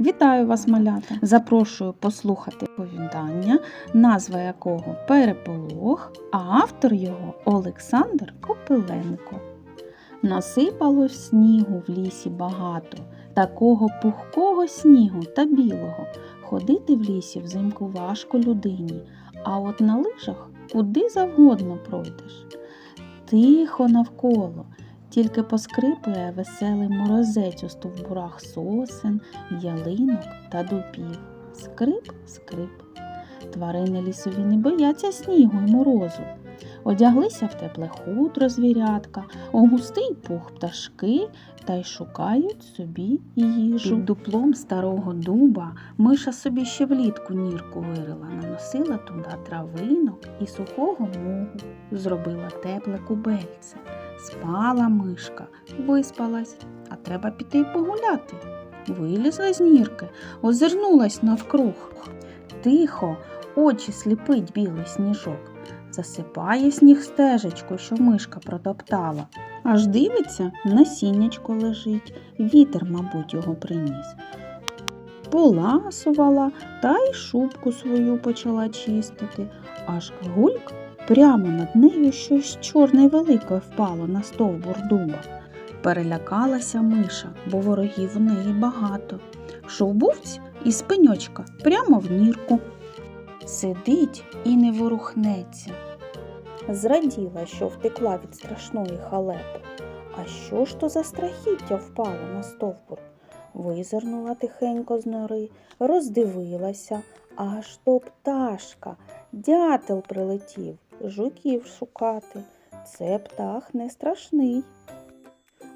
Вітаю вас, малята! Запрошую послухати повідання, назва якого Переполох, а автор його Олександр Копиленко. Насипалось снігу в лісі багато, такого пухкого снігу та білого. Ходити в лісі взимку важко людині, а от на лижах куди завгодно пройдеш. Тихо навколо, тільки поскрипує веселий морозець у стовбурах сосен, ялинок та дубів. Скрип, скрип. Тварини лісові не бояться снігу й морозу. Одяглися в тепле хутро звірятка, у густий пух пташки та й шукають собі їжу. Під дуплом старого дуба миша собі ще влітку нірку вирила, наносила туди травинок і сухого мугу, зробила тепле кубельце. Спала мишка, виспалась, а треба піти погуляти. Вилізла з нірки, озирнулась навкруг. Тихо, очі сліпить білий сніжок. Засипає сніг стежечку, що мишка протоптала. Аж дивиться, насіннячко лежить, вітер, мабуть, його приніс. Поласувала та й шубку свою почала чистити, аж гульк прямо над нею щось чорне й велике впало на стовбур дуба. Перелякалася миша, бо ворогів у неї багато. Шовбувць із пеньочка прямо в нірку. Сидить і не ворухнеться. Зраділа, що втекла від страшної халепи. А що ж то за страхіття впало на стовбур? Визирнула тихенько з нори, роздивилася, аж то пташка, дятел прилетів, жуків шукати. Це птах не страшний.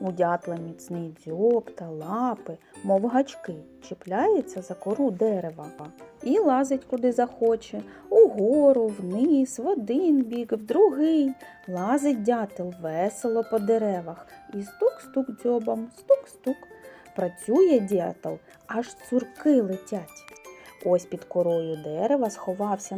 У дятла міцний дзьоб та лапи, мов гачки, чіпляється за кору дерева і лазить куди захоче, угору, вниз, в один бік, в другий. Лазить дятел весело по деревах і стук-стук дзьобом, стук-стук. Працює дятел, аж цурки летять. Ось під корою дерева сховався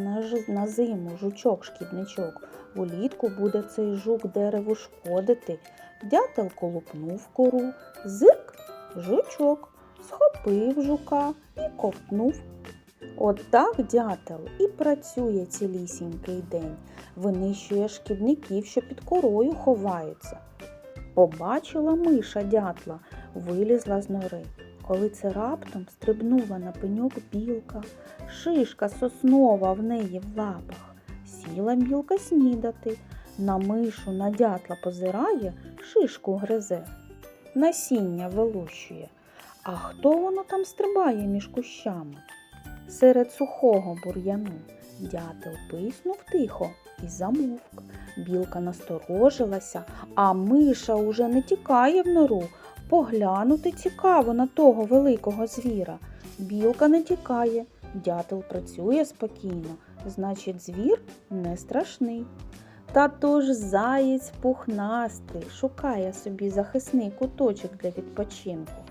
на, зиму жучок-шкідничок. Улітку буде цей жук дереву шкодити. Дятел колупнув кору, зирк жучок, схопив жука і ковтнув. От так дятел і працює цілісінький день, винищує шкідників, що під корою ховаються. Побачила миша дятла, вилізла з нори. Коли це раптом стрибнула на пеньок білка, шишка соснова в неї в лапах. Сіла білка снідати, на мишу на дятла позирає, шишку гризе, насіння вилущує. А хто воно там стрибає між кущами? Серед сухого бур'яну дятел писнув тихо і замовк. Білка насторожилася, а миша уже не тікає в нору. Поглянути цікаво на того великого звіра. Білка не тікає, дятел працює спокійно, значить, звір не страшний. Та то ж заєць пухнастий шукає собі захисний куточок для відпочинку.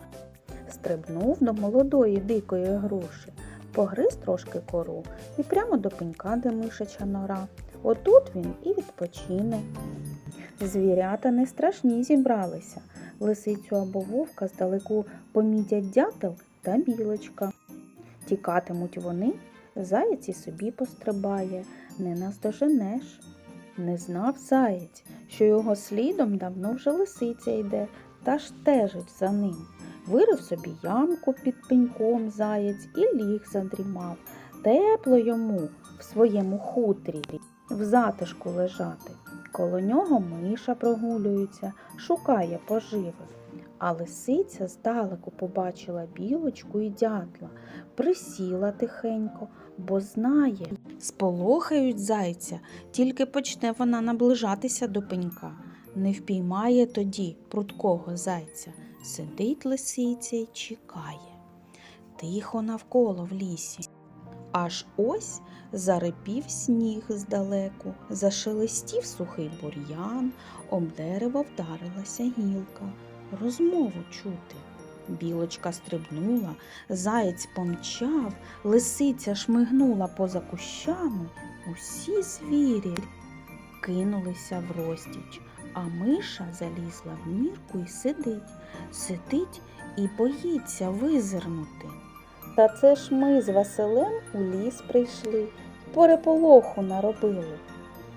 Стрибнув до молодої дикої груші, погриз трошки кору і прямо до пенька, де мишача нора. Отут він і відпочине. Звірята не страшні зібралися. Лисицю або вовка здалеку помітять дятел та білочка. Тікатимуть вони, заєць і собі пострибає, не наздоженеш. Не знав заєць, що його слідом давно вже лисиця йде та ж стежить за ним. Вирив собі ямку під пеньком заєць і ліг задрімав. Тепло йому в своєму хутрі, в затишку лежати. Коло нього миша прогулюється, шукає поживи. А лисиця здалеку побачила білочку і дятла, присіла тихенько, бо знає, сполохають зайця, тільки почне вона наближатися до пенька. Не впіймає тоді прудкого зайця. Сидить лисиця й чекає. Тихо навколо в лісі. Аж ось зарипів сніг здалеку, зашелестів сухий бур'ян, об дерево вдарилася гілка. Розмову чути. Білочка стрибнула, заєць помчав, лисиця шмигнула поза кущами. Усі звірі кинулися в розтіч, а миша залізла в нірку і сидить, сидить і боїться визирнути. Та це ж ми з Василем у ліс прийшли, переполоху наробили.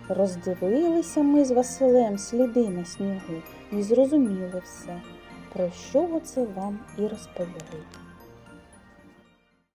Роздивилися ми з Василем сліди на снігу і зрозуміли все, про що це вам і розповіли.